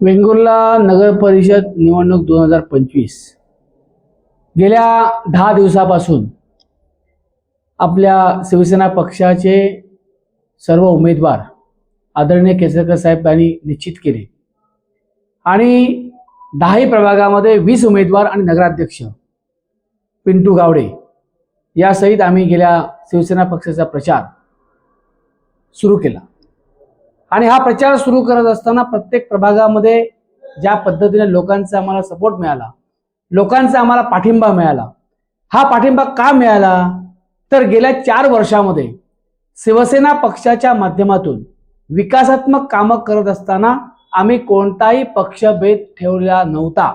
वेंगुर्ला नगर परिषद निवडणूक दोन हजार पंचवीस. गेल्या दहा दिवसापासून आपल्या शिवसेना पक्षाचे सर्व उमेदवार आदरणीय केसरकर साहेब यांनी निश्चित केले. आणि दहाही प्रभागामध्ये वीस उमेदवार आणि नगराध्यक्ष पिंटू गावडे यासहित आम्ही गेल्या शिवसेना पक्षाचा प्रचार सुरू केला. आणि हा प्रचार सुरू करत असताना प्रत्येक प्रभागामध्ये ज्या पद्धतीने लोकांचा आम्हाला सपोर्ट मिळाला लोकांचा आम्हाला पाठिंबा मिळाला हा पाठिंबा का मिळाला? तर गेल्या चार वर्षामध्ये शिवसेना पक्षाच्या माध्यमातून विकासात्मक कामं करत असताना आम्ही कोणताही पक्षभेद ठेवला नव्हता.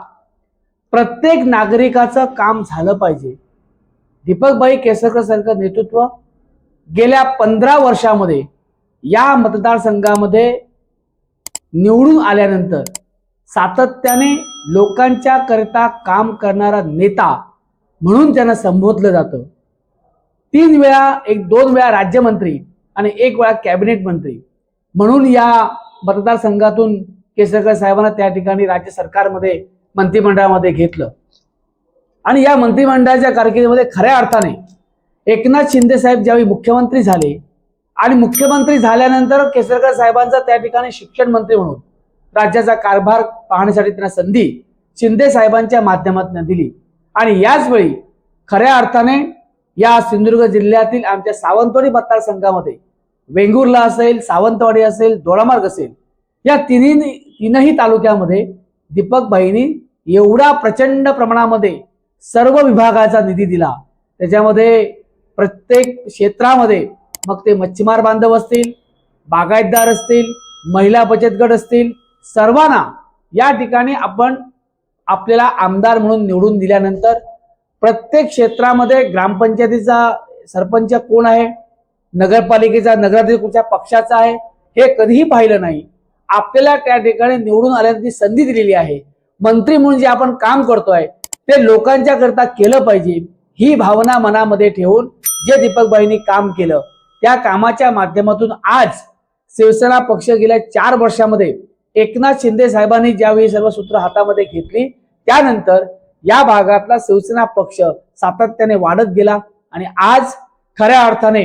प्रत्येक नागरिकाचं काम झालं पाहिजे. दीपकभाई केसरकर सारखं नेतृत्व गेल्या पंधरा वर्षामध्ये या मतदारसंघामध्ये निवडून आल्यानंतर सातत्याने लोकांच्या करता काम करणारा नेता म्हणून त्यांना संबोधलं जातं. तीन वेळा एक दोन वेळा राज्यमंत्री आणि एक वेळा कॅबिनेट मंत्री म्हणून या मतदारसंघातून केसरकर साहेबांना त्या ठिकाणी राज्य सरकारमध्ये मंत्रिमंडळामध्ये घेतलं. आणि या मंत्रिमंडळाच्या कारकिर्दीमध्ये खऱ्या अर्थाने एकनाथ शिंदे साहेब ज्यावेळी मुख्यमंत्री झाले आणि मुख्यमंत्री झाल्यानंतर केसरकर साहेबांचा त्या ठिकाणी शिक्षण मंत्री म्हणून राज्याचा कारभार पाहण्यासाठी त्यांना संधी शिंदे साहेबांच्या माध्यमातून दिली. आणि याचवेळी खऱ्या अर्थाने या सिंधुदुर्ग जिल्ह्यातील आमच्या सावंतवाडी मतदारसंघामध्ये वेंगुर्ला असेल सावंतवाडी असेल दोडामार्ग असेल या तिन्ही तीनही तालुक्यामध्ये दीपकबाईंनी एवढा प्रचंड प्रमाणामध्ये सर्व विभागाचा निधी दिला. त्याच्यामध्ये प्रत्येक क्षेत्रामध्ये मग ते मच्छीमार बांधव असतील बागायतदार असतील महिला बचत गट असतील सर्वांना या ठिकाणी आपण आपल्याला आमदार म्हणून निवडून दिल्यानंतर प्रत्येक क्षेत्रामध्ये ग्रामपंचायतीचा सरपंच कोण आहे नगरपालिकेचा नगराध्यक्ष कुठच्या पक्षाचा आहे हे कधीही पाहिलं नाही. आपल्याला त्या ठिकाणी निवडून आल्याची संधी दिलेली आहे. मंत्री म्हणून जे आपण काम करतोय ते लोकांच्या करता केलं पाहिजे ही भावना मनामध्ये ठेवून जे दीपकबाईंनी काम केलं त्या कामाच्या माध्यमातून आज शिवसेना पक्ष गेल्या चार वर्षामध्ये एकनाथ शिंदे साहेबांनी ज्यावेळी सर्व सूत्र हातामध्ये घेतली त्यानंतर या भागातला शिवसेना पक्ष सातत्याने वाढत गेला आणि आज खऱ्या अर्थाने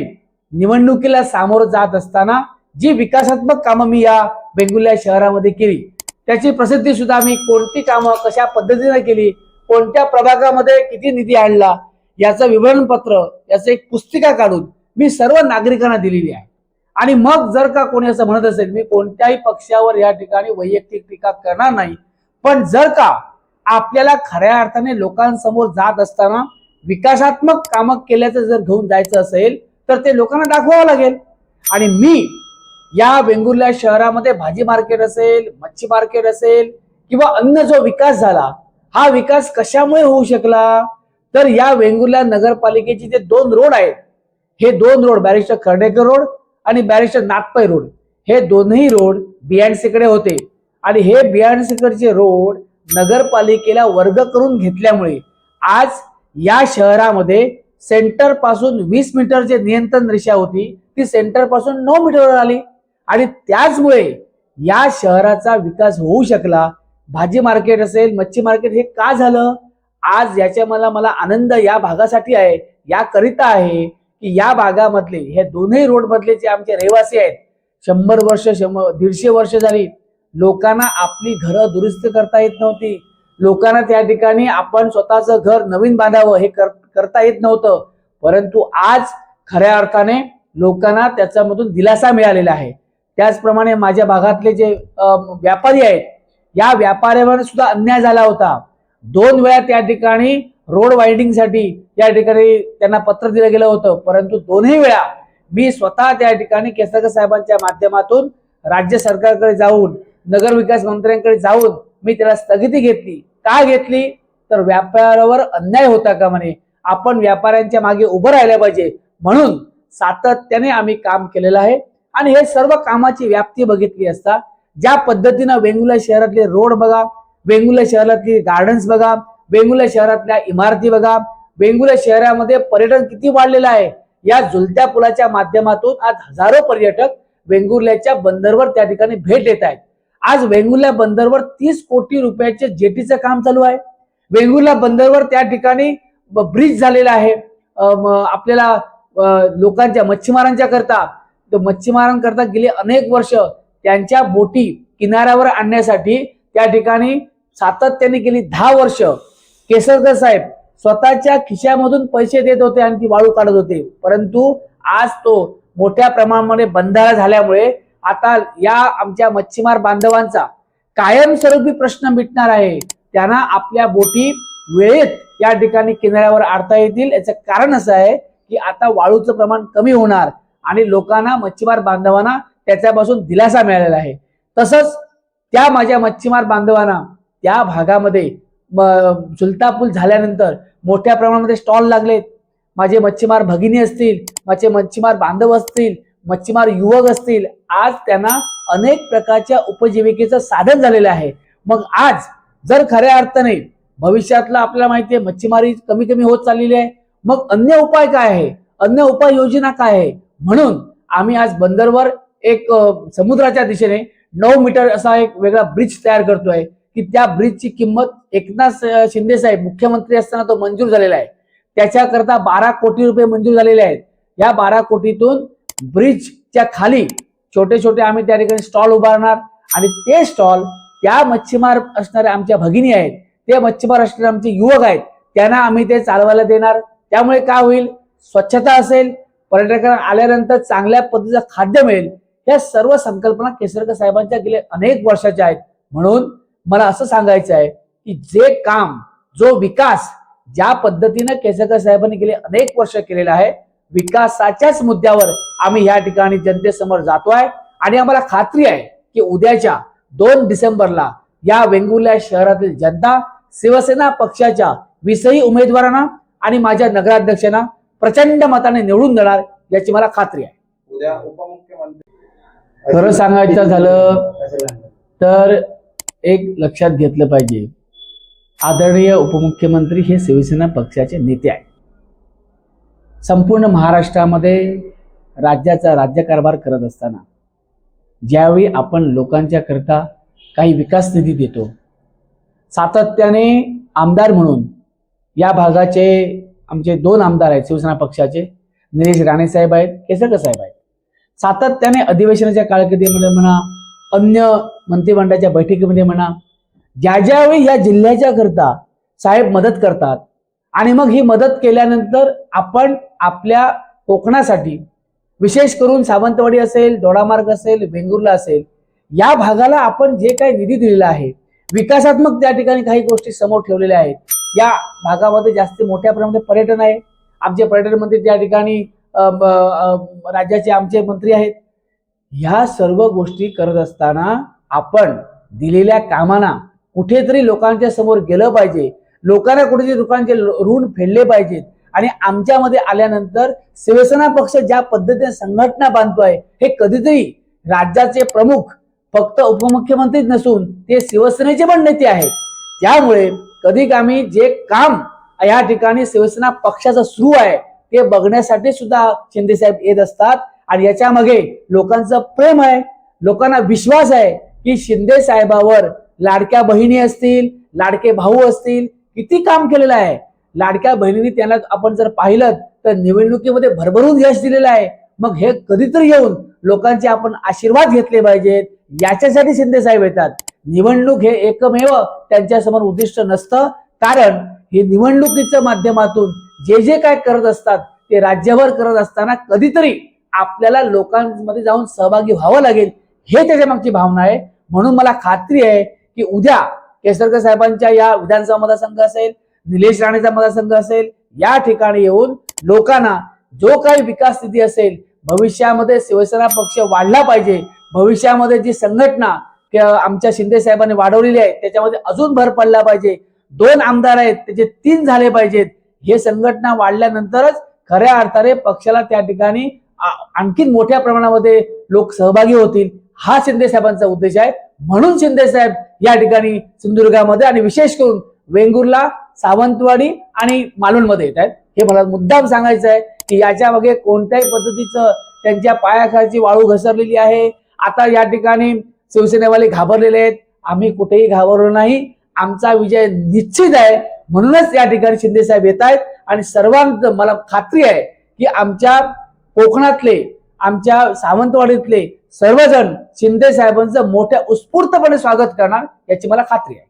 निवडणुकीला सामोरं जात असताना जी विकासात्मक कामं मी या बेंगुल्ला शहरामध्ये केली त्याची प्रसिद्धी सुद्धा मी कोणती कामं कशा पद्धतीने केली कोणत्या प्रभागामध्ये किती निधी आणला याचं विवरणपत्र याचं एक पुस्तिका काढून मी सर्व नागरिकांना दिलेली आहे. आणि मग जर का कोणी असं म्हणत असेल मी कोणत्याही पक्षावर या ठिकाणी वैयक्तिक टीका करणार नाही पण जर का आपल्याला खऱ्या अर्थाने लोकांसमोर जात असताना विकासात्मक कामं केल्याचं जर घेऊन जायचं असेल तर ते लोकांना दाखवावं लागेल. आणि मी या वेंगुर्ला शहरामध्ये भाजी मार्केट असेल मच्छी मार्केट असेल किंवा अन्य जो विकास झाला हा विकास कशामुळे होऊ शकला? तर या वेंगुर्ला नगरपालिकेचे जे दोन रोड आहेत हे दोन रोड बॅरिस्टर खर्डेकर रोड आणि बॅरिस्टर नागपै रोड. हे दोन्ही रोड BNC होते. आणि हे BNC रोड नगरपालिकेला वर्ग करून घेतल्यामुळे आज या शहरामध्ये सेंटरपासून वीस मीटर जे नियंत्रण रेषा होती. ती सेंटरपासून नऊ मीटरवर आली. आणि त्याचमुळे या शहराचा विकास होऊ शकला. भाजी मार्केट असेल मच्छी मार्केट हे का झालं? आज याच्या मला मला आनंद या भागासाठी आहे. याकरिता आहे की या भागामधले हे दोन्ही रोडमधले जे आमचे रहिवासी आहेत शंभर वर्ष शंभर दीडशे वर्ष झाली लोकांना आपली घरं दुरुस्त करता येत नव्हती. लोकांना त्या ठिकाणी आपण स्वतःचं घर नवीन बांधावं हे कर करता येत नव्हतं. परंतु आज खऱ्या अर्थाने लोकांना त्याच्यामधून दिलासा मिळालेला आहे. त्याचप्रमाणे माझ्या भागातले जे व्यापारी आहेत या व्यापाऱ्यावर सुद्धा अन्याय झाला होता. दोन वेळा त्या ठिकाणी रोड वायडिंगसाठी या ठिकाणी त्यांना पत्र दिलं गेलं होतं. परंतु दोन्ही वेळा मी स्वतः त्या ठिकाणी केसरकर साहेबांच्या माध्यमातून राज्य सरकारकडे जाऊन नगरविकास मंत्र्यांकडे जाऊन मी त्याला स्थगिती घेतली. का घेतली? तर व्यापारावर अन्याय होता का म्हणे? आपण व्यापाऱ्यांच्या मागे उभं राहिलं पाहिजे. म्हणून सातत्याने आम्ही काम केलेलं आहे आणि हे सर्व कामाची व्याप्ती बघितली असता ज्या पद्धतीनं वेंगुला शहरातले रोड बघा वेंगुला शहरातली गार्डन्स बघा वेंगुर्ला शहरातल्या इमारती बघा. वेंगुर्ला शहरामध्ये पर्यटन किती वाढलेलं आहे? या झुलत्या पुलाच्या माध्यमातून आज हजारो पर्यटक वेंगुर्ल्याच्या बंदरवर त्या ठिकाणी भेट देत आहेत. आज वेंगुर्ला बंदरवर तीस कोटी रुपयाचे जेटीचं काम चालू आहे. वेंगुर्ला बंदरवर त्या ठिकाणी ब्रिज झालेला आहे. आपल्याला लोकांच्या मच्छीमारांच्या करता तर मच्छीमारांकरता गेली अनेक वर्ष त्यांच्या बोटी किनाऱ्यावर आणण्यासाठी त्या ठिकाणी सातत्याने गेली दहा वर्ष. केसरकर साहेब स्वतःच्या खिशामधून पैसे देत होते आणि ती वाळू काढत होते. परंतु आज तो मोठ्या प्रमाणामध्ये बंधारा झाल्यामुळे आता या आमच्या मच्छीमार बांधवांचा कायमस्वरूपी प्रश्न मिटणार आहे. त्यांना आपल्या बोटी वेळेत या ठिकाणी किनाऱ्यावर आणता येतील. याचं कारण असं आहे की आता वाळूचं प्रमाण कमी होणार आणि लोकांना मच्छीमार बांधवांना त्याच्यापासून दिलासा मिळालेला आहे. तसंच त्या माझ्या मच्छीमार बांधवांना त्या भागामध्ये झुलता पूल झाल्यानंतर मोठ्या प्रमाणामध्ये स्टॉल लागलेत. माझे मच्छीमार भगिनी असतील माझे मच्छीमार बांधव असतील मच्छीमार युवक असतील आज त्यांना अनेक प्रकारच्या उपजीविकेचं साधन झालेलं आहे. मग आज जर खऱ्या अर्थाने भविष्यातला आपल्याला माहिती आहे मच्छीमारी कमी कमी होत चाललेली आहे. मग अन्य उपाय काय आहे? अन्य उपाय योजना काय आहे? म्हणून आम्ही आज बंदरवर एक समुद्राच्या दिशेने नऊ मीटर असा एक वेगळा ब्रिज तयार करतोय. की त्या ब्रिजची किंमत एकनाथ शिंदे साहेब मुख्यमंत्री असताना तो मंजूर झालेला आहे. त्याच्याकरता बारा कोटी रुपये मंजूर झालेले आहेत. या बारा कोटीतून ब्रिजच्या खाली छोटे छोटे आम्ही त्या ठिकाणी स्टॉल उभारणार आणि ते स्टॉल त्या मच्छीमार असणाऱ्या आमच्या भगिनी आहेत ते मच्छीमार असणारे आमचे युवक आहेत त्यांना आम्ही ते चालवायला देणार. त्यामुळे काय होईल? स्वच्छता असेल पर्यटकांना आल्यानंतर चांगल्या पद्धतीचं खाद्य मिळेल. या सर्व संकल्पना केसरकर साहेबांच्या गेल्या अनेक वर्षाच्या आहेत. म्हणून मला असं सांगायचं आहे की जे काम जो विकास ज्या पद्धतीनं केसरकर साहेबांनी गेले अनेक वर्ष केलेला आहे विकासाच्याच मुद्द्यावर आम्ही या ठिकाणी जनतेसमोर जातोय आणि आम्हाला खात्री आहे की उद्याच्या दोन डिसेंबरला या वेंगुर्ला शहरातील जनता शिवसेना पक्षाच्या विसही उमेदवारांना आणि माझ्या नगराध्यक्षांना प्रचंड मताने निवडून देणार याची मला खात्री आहे. उद्या उपमुख्यमंत्री खरं सांगायचं झालं तर एक लक्षात घेतलं पाहिजे. आदरणीय उपमुख्यमंत्री हे शिवसेना पक्षाचे नेते आहेत. संपूर्ण महाराष्ट्रामध्ये राज्याचा राज्यकारभार करत असताना ज्यावेळी आपण लोकांच्या करता काही विकास निधी देतो सातत्याने आमदार म्हणून या भागाचे आमचे दोन आमदार आहेत शिवसेना पक्षाचे निलेश राणे साहेब आहेत केसरकर साहेब आहेत. सातत्याने अधिवेशनाच्या काळखितीमध्ये म्हणा अन्य मंत्रिमंडळाच्या बैठकीमध्ये म्हणा ज्या ज्यावेळी या जिल्ह्याच्या करता साहेब मदत करतात आणि मग ही मदत केल्यानंतर आपण आपल्या कोकणासाठी विशेष करून सावंतवाडी असेल दोडामार्ग असेल वेंगुर्ला असेल या भागाला आपण जे काही निधी दिलेला आहे विकासात्मक त्या ठिकाणी काही गोष्टी समोर ठेवलेल्या आहेत. या भागामध्ये जास्त मोठ्या प्रमाणात पर्यटन आहे. आमचे पर्यटन मंत्री त्या ठिकाणी राज्याचे आमचे मंत्री आहेत. ह्या सर्व गोष्टी करत असताना आपण दिलेल्या कामांना कुठेतरी लोकांच्या समोर गेलं पाहिजे. लोकांना कुठेतरी लोकांचे ऋण फेडले पाहिजेत. आणि आमच्यामध्ये आल्यानंतर शिवसेना पक्ष ज्या पद्धतीने संघटना बांधतोय हे कधीतरी राज्याचे प्रमुख फक्त उपमुख्यमंत्रीच नसून ते शिवसेनेचे पण नेते आहेत. त्यामुळे कधी आम्ही जे काम या ठिकाणी शिवसेना पक्षाचं सुरू आहे ते बघण्यासाठी सुद्धा शिंदे साहेब येत असतात. आणि याच्यामागे लोकांचं प्रेम आहे लोकांना विश्वास आहे की शिंदे साहेबावर लाडक्या बहिणी असतील लाडके भाऊ असतील किती काम केलेलं आहे. लाडक्या बहिणींनी त्यांना आपण जर पाहिलं तर निवडणुकीमध्ये भरभरून यश दिलेलं आहे. मग हे कधीतरी येऊन लोकांचे आपण आशीर्वाद घेतले पाहिजेत याच्यासाठी शिंदे साहेब येतात. निवडणूक हे एकमेव त्यांच्यासमोर उद्दिष्ट नसतं कारण हे निवडणुकीच्या माध्यमातून जे जे काय करत असतात ते राज्यभर करत असताना कधीतरी आपल्याला लोकांमध्ये जाऊन सहभागी व्हावं लागेल हे त्याच्या मागची भावना आहे. म्हणून मला खात्री आहे की उद्या केसरकर साहेबांच्या या विधानसभा मतदारसंघ असेल निलेश राणेचा मतदारसंघ असेल या ठिकाणी येऊन लोकांना जो काही विकास निधी असेल भविष्यामध्ये शिवसेना पक्ष वाढला पाहिजे भविष्यामध्ये जी संघटना आमच्या शिंदे साहेबांनी वाढवलेली आहे त्याच्यामध्ये अजून भर पडला पाहिजे. दोन आमदार आहेत त्याचे तीन झाले पाहिजेत. हे संघटना वाढल्यानंतरच खऱ्या अर्थाने पक्षाला त्या ठिकाणी आ- आणखीन मोठ्या प्रमाणामध्ये लोक सहभागी होतील. हा शिंदे साहेबांचा उद्देश आहे. म्हणून शिंदे साहेब या ठिकाणी सिंधुदुर्गामध्ये आणि विशेष करून वेंगुर्ला सावंतवाडी आणि मालवणमध्ये येत आहेत. हे मला मुद्दाम सांगायचं आहे की याच्या मागे कोणत्याही पद्धतीचं त्यांच्या पायाखालची वाळू घसरलेली आहे. आता या ठिकाणी शिवसेनेवाले घाबरलेले आहेत. आम्ही कुठेही घाबरलो नाही. आमचा विजय निश्चित आहे. म्हणूनच या ठिकाणी शिंदे साहेब येत आहेत. आणि सर्वांत मला खात्री आहे की आमच्या कोकणातले आमच्या सावंतवाडीतले सर्वजण शिंदे साहेबांचं मोठ्या उत्स्फूर्तपणे स्वागत करणार याची मला खात्री आहे.